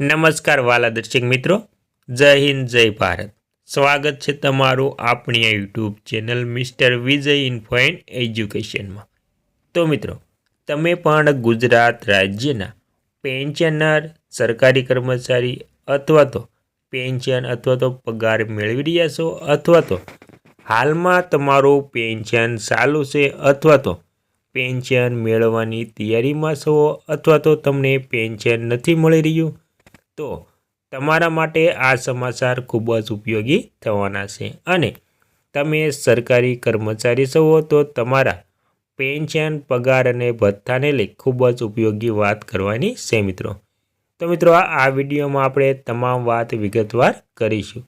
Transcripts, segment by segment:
નમસ્કાર વાલા દર્શક મિત્રો, જય હિન્દ, જય ભારત. સ્વાગત છે તમારું આપણી YouTube channel mister Vijay info એજ્યુકેશનમાં. તો મિત્રો, તમે પણ ગુજરાત રાજ્યના પેન્શનર, સરકારી કર્મચારી અથવા તો પેન્શન અથવા તો પગાર મેળવી રહ્યા છો અથવા તો હાલમાં તમારું પેન્શન ચાલુ છે અથવા તો પેન્શન મેળવવાની તૈયારીમાં છો અથવા તો તમને પેન્શન નથી મળી રહ્યું? તો તમારા માટે આ સમાચાર ખૂબ જ ઉપયોગી થવાના છે. અને તમે સરકારી કર્મચારી છો તો તમારા પેન્શન, પગાર અને ભથ્થાને લઈ ખૂબ જ ઉપયોગી વાત કરવાની છે મિત્રો. તો મિત્રો, આ વિડીયોમાં આપણે તમામ વાત વિગતવાર કરીશું.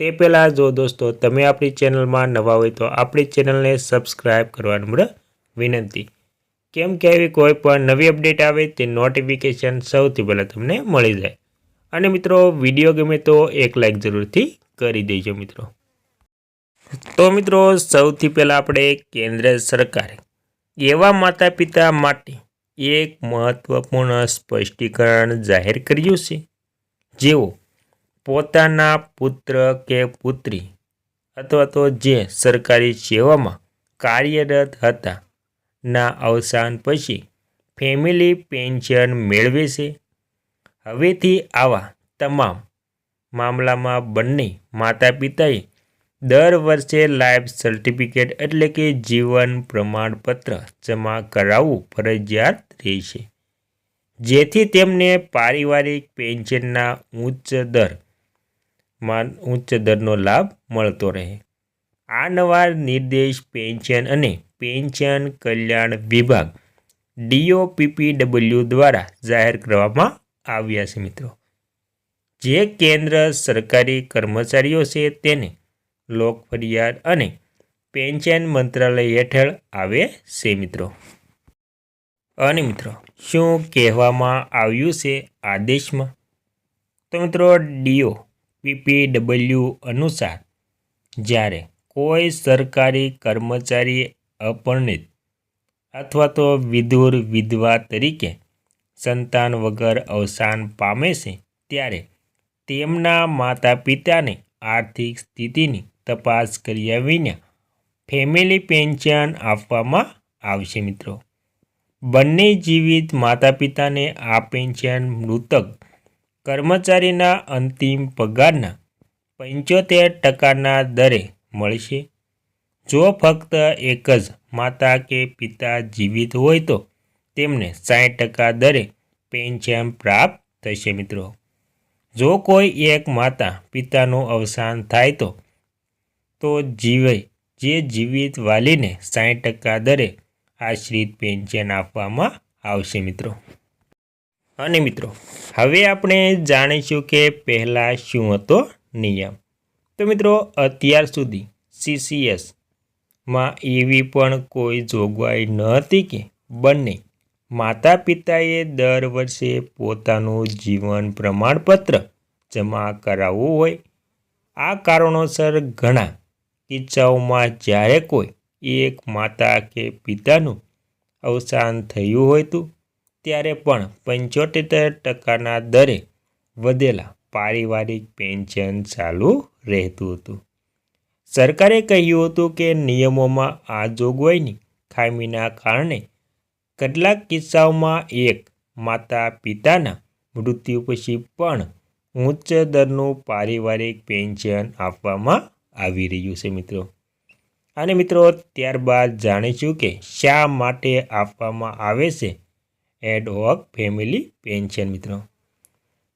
તે પહેલાં જો દોસ્તો, તમે આપણી ચેનલમાં નવા હોય તો આપણી ચેનલને સબસ્ક્રાઈબ કરવાનું મળે વિનંતી. કેમ કે એવી કોઈ પણ નવી અપડેટ આવે તે નોટિફિકેશન સૌથી પહેલાં તમને મળી જાય. અને મિત્રો વીડિયો ગમે તો એક લાઇક જરૂરથી કરી દેજો મિત્રો. તો મિત્રો, સૌથી પહેલાં આપણે કેન્દ્ર સરકારે એવા માતા પિતા માટે એક મહત્વપૂર્ણ સ્પષ્ટીકરણ જાહેર કર્યું છે. જેઓ પોતાના પુત્ર કે પુત્રી અથવા તો જે સરકારી સેવામાં કાર્યરત હતા, ના અવસાન પછી ફેમિલી પેન્શન મેળવે છે. હવેથી આવા તમામ મામલામાં બંને માતા પિતાએ દર વર્ષે લાઈફ સર્ટિફિકેટ એટલે કે જીવન પ્રમાણપત્ર જમા કરાવવું ફરજિયાત રહેશે. જેથી તેમને પારિવારિક પેન્શનના ઉચ્ચ દરમાં ઉચ્ચ દરનો લાભ મળતો રહે. આ નવા નિર્દેશ પેન્શન અને પેન્શન કલ્યાણ વિભાગ ડીઓપીપીડબલ્યુ દ્વારા જાહેર કરવામાં આવ્યા છે મિત્રો. જે કેન્દ્ર સરકારી કર્મચારીઓ છે તેને લોક ફરિયાદ અને પેન્શન મંત્રાલય હેઠળ આવે છે મિત્રો. અને મિત્રો, શું કહેવામાં આવ્યું છે આદેશમાં? તો મિત્રો, ડીઓ પીપીડબલ્યુ અનુસાર, જ્યારે કોઈ સરકારી કર્મચારી અપરણિત અથવા તો વિધુર વિધવા તરીકે સંતાન વગર અવસાન પામે છે, ત્યારે તેમના માતા પિતાને આર્થિક સ્થિતિની તપાસ કર્યા વિના ફેમિલી પેન્શન આપવામાં આવશે મિત્રો. બંને જીવિત માતા પિતાને આ પેન્શન મૃતક કર્મચારીના અંતિમ પગારના પંચોતેર ટકાના દરે મળશે. જો ફક્ત એક જ માતા કે પિતા જીવિત હોય તો તેમને સાઠ ટકા દરે પેન્શન પ્રાપ્ત થશે મિત્રો. જો કોઈ એક માતા પિતાનું અવસાન થાય તો તો જીવે, જે જીવિત વાલીને સાઠ ટકા દરે આશ્રિત પેન્શન આપવામાં આવશે મિત્રો. અને મિત્રો, હવે આપણે જાણીશું કે પહેલાં શું હતો નિયમ. તો મિત્રો, અત્યાર સુધી સીસીએસમાં એવી પણ કોઈ જોગવાઈ ન હતી કે બંને માતા પિતાએ દર વર્ષે પોતાનું જીવન પ્રમાણપત્ર જમા કરાવવું હોય. આ કારણોસર ઘણા કિસ્સાઓમાં જ્યારે કોઈ એક માતા કે પિતાનું અવસાન થયું હતું ત્યારે પણ પંચોતેર ટકાના દરે વધેલા પારિવારિક પેન્શન ચાલુ રહેતું હતું. સરકારે કહ્યું હતું કે નિયમોમાં આ જોગવાઈની ખામીના કારણે કેટલાક કિસ્સાઓમાં એક માતા પિતાના મૃત્યુ પછી પણ ઉચ્ચ દરનું પારિવારિક પેન્શન આપવામાં આવી રહ્યું છે મિત્રો. અને મિત્રો, ત્યારબાદ જાણીશું કે શા માટે આપવામાં આવે છે એડ ફેમિલી પેન્શન મિત્રો.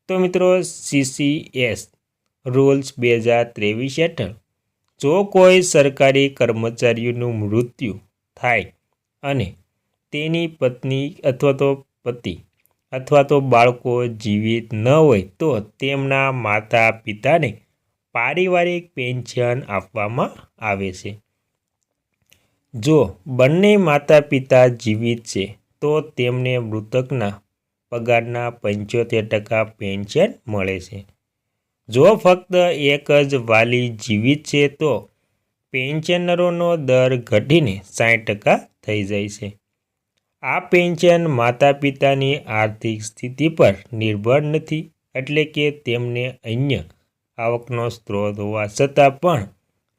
તો મિત્રો સીસીએસ રૂલ્સ બે હજાર ત્રેવીસ હેઠળ જો કોઈ સરકારી કર્મચારીઓનું મૃત્યુ થાય અને તેની પત્ની અથવા તો પતિ અથવા તો બાળકો જીવિત ન હોય તો તેમના માતા પિતાને પારિવારિક પેન્શન આપવામાં આવે છે. જો બંને માતા પિતા જીવિત છે, તો તેમને મૃતકના પગારના પંચોતેર ટકા પેન્શન મળે છે. જો ફક્ત એક જ વાલી જીવિત છે, તો પેન્શનરોનો દર ઘટીને સાઠ ટકા થઈ જાય છે. આ પેન્શન માતા પિતાની આર્થિક સ્થિતિ પર નિર્ભર નથી, એટલે કે તેમને અન્ય આવકનો સ્ત્રોત હોવા છતાં પણ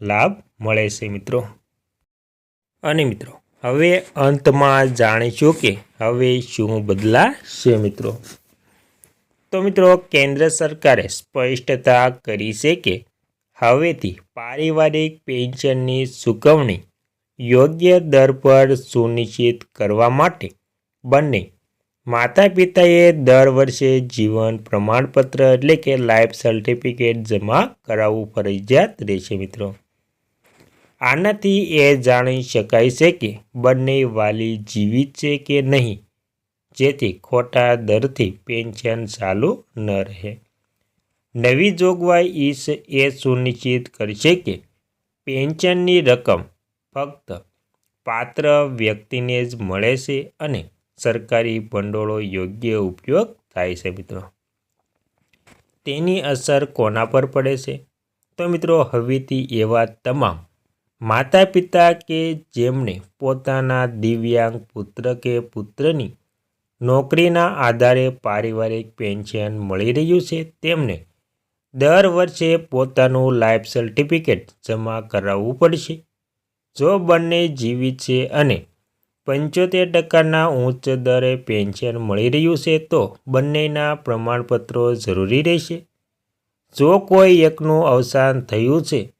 લાભ મળે છે મિત્રો. અને મિત્રો, હવે અંતમાં જાણીશું કે હવે શું બદલાશે મિત્રો. તો મિત્રો, કેન્દ્ર સરકારે સ્પષ્ટતા કરી છે કે હવેથી પારિવારિક પેન્શનની ચૂકવણી યોગ્ય દર પર સુનિશ્ચિત કરવા માટે બંને માતા પિતાએ દર વર્ષે જીવન પ્રમાણપત્ર એટલે કે લાઈફ સર્ટિફિકેટ જમા કરાવવું ફરજિયાત રહેશે મિત્રો. આનાથી એ જાણી શકાય છે કે બંને વાલી જીવિત છે કે નહીં, જેથી ખોટા દરથી પેન્શન ચાલુ ન રહે. નવી જોગવાઈ એ સુનિશ્ચિત કરશે કે પેન્શનની રકમ ફક્ત પાત્ર વ્યક્તિને જ મળે છે અને સરકારી ભંડોળો યોગ્ય ઉપયોગ થાય છે, મિત્રો. તેની અસર કોના પર પડે છે? તો મિત્રો, હવેથી એવા તમામ માતા પિતા કે જેમને પોતાના દિવ્યાંગ પુત્ર કે પુત્રની નોકરીના આધારે પારિવારિક પેન્શન મળી રહ્યું છે, તેમને દર વર્ષે પોતાનું લાઈફ સર્ટિફિકેટ જમા કરાવવું પડશે. જો બંને જીવિત છે અને પંચોતેર ટકાના ઉચ્ચ દરે પેન્શન મળી રહ્યું છે, તો બંનેના પ્રમાણપત્રો જરૂરી રહેશે. જો કોઈ એકનું અવસાન થયું છે,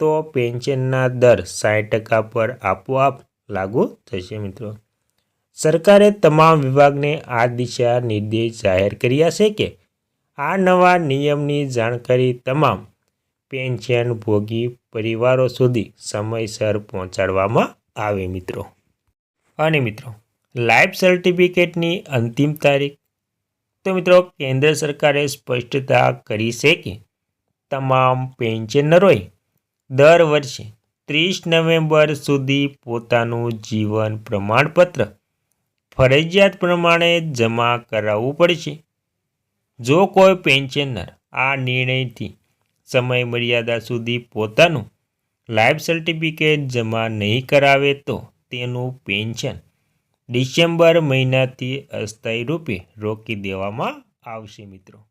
તો પેન્શનના દર સાઠ ટકા પર આપોઆપ લાગુ થશે, મિત્રો. સરકારે તમામ વિભાગને આ દિશા નિર્દેશ જાહેર કર્યા છે કે આ નવા નિયમની જાણકારી તમામ પેન્શન ભોગી પરિવારો સુધી સમયસર પહોંચાડવામાં આવે મિત્રો. અને મિત્રો, લાઈફ સર્ટિફિકેટની અંતિમ તારીખ? તો મિત્રો, કેન્દ્ર સરકારે સ્પષ્ટતા કરી છે કે તમામ પેન્શનરોએ દર વર્ષે ત્રીસ નવેમ્બર સુધી પોતાનું જીવન પ્રમાણપત્ર ફરજિયાત પ્રમાણે જમા કરાવવું પડશે. જો કોઈ પેન્શનર આ નિર્ણયથી સમય મર્યાદા સુધી પોતાનું લાઈફ સર્ટિફિકેટ જમા નહીં કરાવે તો તેનું પેન્શન ડિસેમ્બર મહિનાથી અસ્થાયી રૂપે રોકી દેવામાં આવશે મિત્રો.